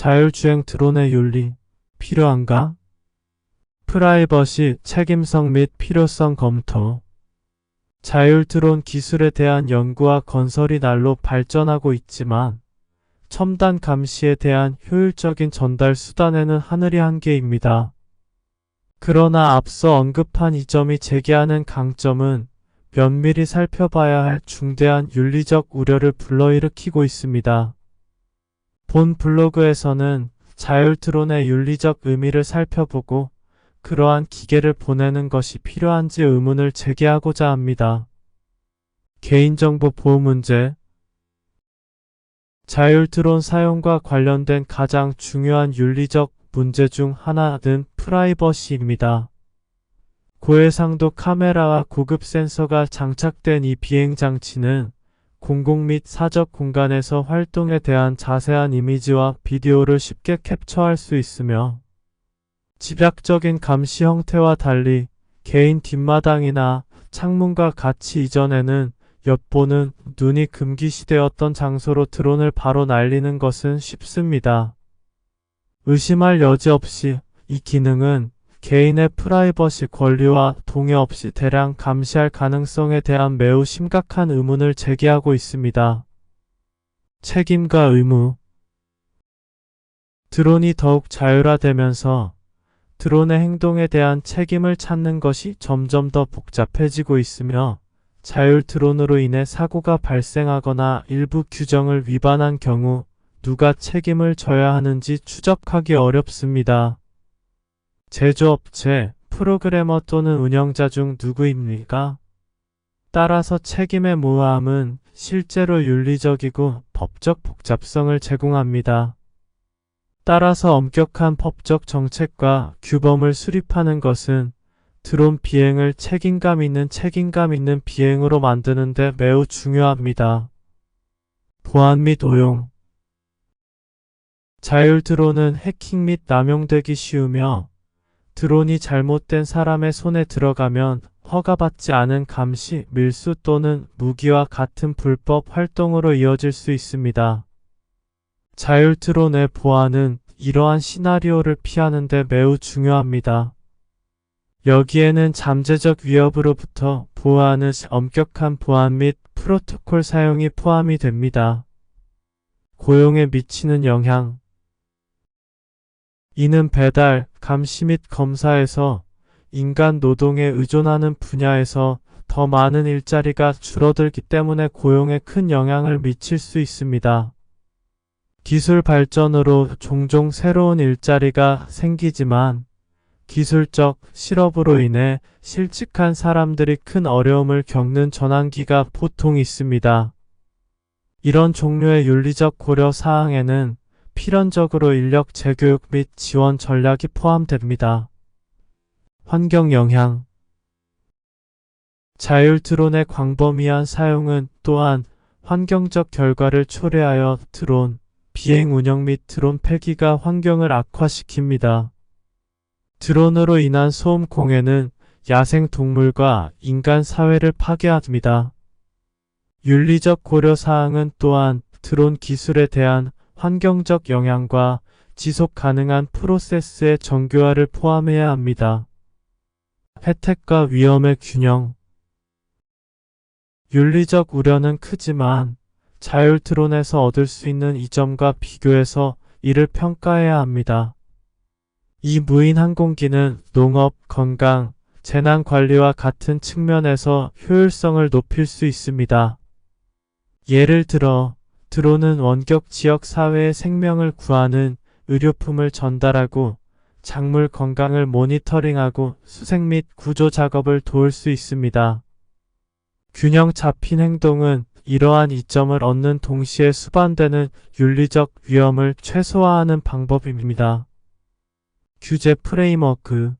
자율주행 드론의 윤리 필요한가? 프라이버시 책임성 및 필요성 검토 자율 드론 기술에 대한 연구와 건설이 날로 발전하고 있지만 첨단 감시에 대한 효율적인 전달 수단에는 하늘이 한계입니다. 그러나 앞서 언급한 이 점이 제기하는 강점은 면밀히 살펴봐야 할 중대한 윤리적 우려를 불러일으키고 있습니다. 본 블로그에서는 자율 드론의 윤리적 의미를 살펴보고 그러한 기계를 보내는 것이 필요한지 의문을 제기하고자 합니다. 개인정보 보호 문제 자율 드론 사용과 관련된 가장 중요한 윤리적 문제 중 하나는 프라이버시입니다. 고해상도 카메라와 고급 센서가 장착된 이 비행 장치는 공공 및 사적 공간에서 활동에 대한 자세한 이미지와 비디오를 쉽게 캡처할 수 있으며 집약적인 감시 형태와 달리 개인 뒷마당이나 창문과 같이 이전에는 엿보는 눈이 금기시되었던 장소로 드론을 바로 날리는 것은 쉽습니다. 의심할 여지 없이 이 기능은 개인의 프라이버시 권리와 동의 없이 대량 감시할 가능성에 대한 매우 심각한 의문을 제기하고 있습니다. 책임과 의무 드론이 더욱 자율화되면서 드론의 행동에 대한 책임을 찾는 것이 점점 더 복잡해지고 있으며 자율 드론으로 인해 사고가 발생하거나 일부 규정을 위반한 경우 누가 책임을 져야 하는지 추적하기 어렵습니다. 제조업체, 프로그래머 또는 운영자 중 누구입니까? 따라서 책임의 모호함은 실제로 윤리적이고 법적 복잡성을 제공합니다. 따라서 엄격한 법적 정책과 규범을 수립하는 것은 드론 비행을 책임감 있는 책임감 있는 비행으로 만드는 데 매우 중요합니다. 보안 및 오용 자율 드론은 해킹 및 남용되기 쉬우며 드론이 잘못된 사람의 손에 들어가면 허가받지 않은 감시, 밀수 또는 무기와 같은 불법 활동으로 이어질 수 있습니다. 자율 드론의 보안은 이러한 시나리오를 피하는 데 매우 중요합니다. 여기에는 잠재적 위협으로부터 보호하는 엄격한 보안 및 프로토콜 사용이 포함이 됩니다. 고용에 미치는 영향 이는 배달, 감시 및 검사에서 인간 노동에 의존하는 분야에서 더 많은 일자리가 줄어들기 때문에 고용에 큰 영향을 미칠 수 있습니다. 기술 발전으로 종종 새로운 일자리가 생기지만 기술적 실업으로 인해 실직한 사람들이 큰 어려움을 겪는 전환기가 보통 있습니다. 이런 종류의 윤리적 고려 사항에는 필연적으로 인력 재교육 및 지원 전략이 포함됩니다. 환경 영향 자율 드론의 광범위한 사용은 또한 환경적 결과를 초래하여 드론, 비행 운영 및 드론 폐기가 환경을 악화시킵니다. 드론으로 인한 소음 공해는 야생 동물과 인간 사회를 파괴합니다. 윤리적 고려 사항은 또한 드론 기술에 대한 환경적 영향과 지속 가능한 프로세스의 정교화를 포함해야 합니다. 혜택과 위험의 균형 윤리적 우려는 크지만 자율 드론에서 얻을 수 있는 이점과 비교해서 이를 평가해야 합니다. 이 무인 항공기는 농업, 건강, 재난 관리와 같은 측면에서 효율성을 높일 수 있습니다. 예를 들어 드론은 원격 지역 사회의 생명을 구하는 의료품을 전달하고 작물 건강을 모니터링하고 수색 및 구조 작업을 도울 수 있습니다. 균형 잡힌 행동은 이러한 이점을 얻는 동시에 수반되는 윤리적 위험을 최소화하는 방법입니다. 규제 프레임워크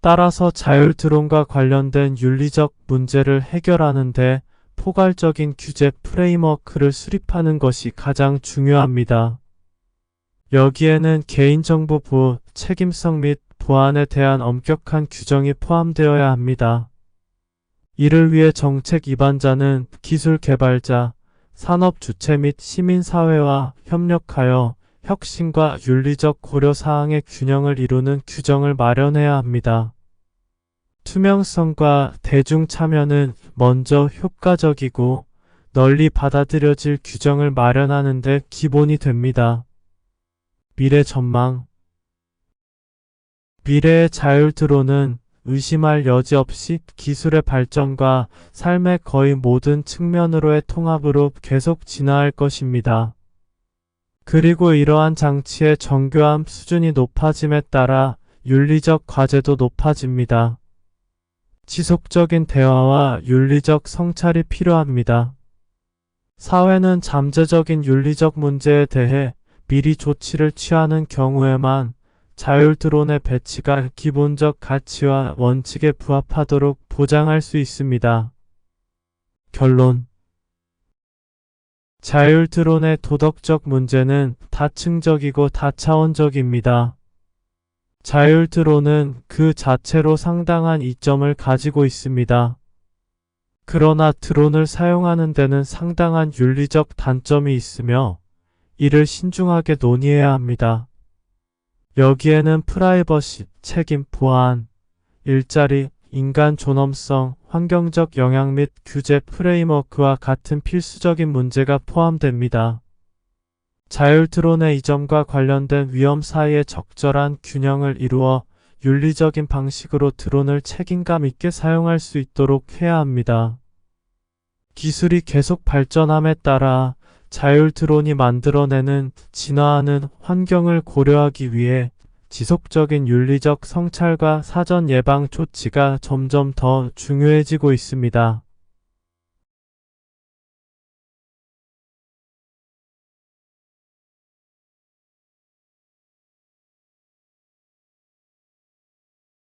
따라서 자율 드론과 관련된 윤리적 문제를 해결하는데 포괄적인 규제 프레임워크를 수립하는 것이 가장 중요합니다. 여기에는 개인정보 보호, 책임성 및 보안에 대한 엄격한 규정이 포함되어야 합니다. 이를 위해 정책 입안자는 기술 개발자, 산업 주체 및 시민사회와 협력하여 혁신과 윤리적 고려사항의 균형을 이루는 규정을 마련해야 합니다. 투명성과 대중 참여는 먼저 효과적이고 널리 받아들여질 규정을 마련하는 데 기본이 됩니다. 미래 전망 미래의 자율 드론은 의심할 여지 없이 기술의 발전과 삶의 거의 모든 측면으로의 통합으로 계속 진화할 것입니다. 그리고 이러한 장치의 정교함 수준이 높아짐에 따라 윤리적 과제도 높아집니다. 지속적인 대화와 윤리적 성찰이 필요합니다. 사회는 잠재적인 윤리적 문제에 대해 미리 조치를 취하는 경우에만 자율 드론의 배치가 기본적 가치와 원칙에 부합하도록 보장할 수 있습니다. 결론 자율 드론의 도덕적 문제는 다층적이고 다차원적입니다. 자율 드론은 그 자체로 상당한 이점을 가지고 있습니다. 그러나 드론을 사용하는 데는 상당한 윤리적 단점이 있으며 이를 신중하게 논의해야 합니다. 여기에는 프라이버시, 책임, 보안, 일자리, 인간 존엄성, 환경적 영향 및 규제 프레임워크와 같은 필수적인 문제가 포함됩니다. 자율 드론의 이점과 관련된 위험 사이에 적절한 균형을 이루어 윤리적인 방식으로 드론을 책임감 있게 사용할 수 있도록 해야 합니다. 기술이 계속 발전함에 따라 자율 드론이 만들어내는 진화하는 환경을 고려하기 위해 지속적인 윤리적 성찰과 사전 예방 조치가 점점 더 중요해지고 있습니다.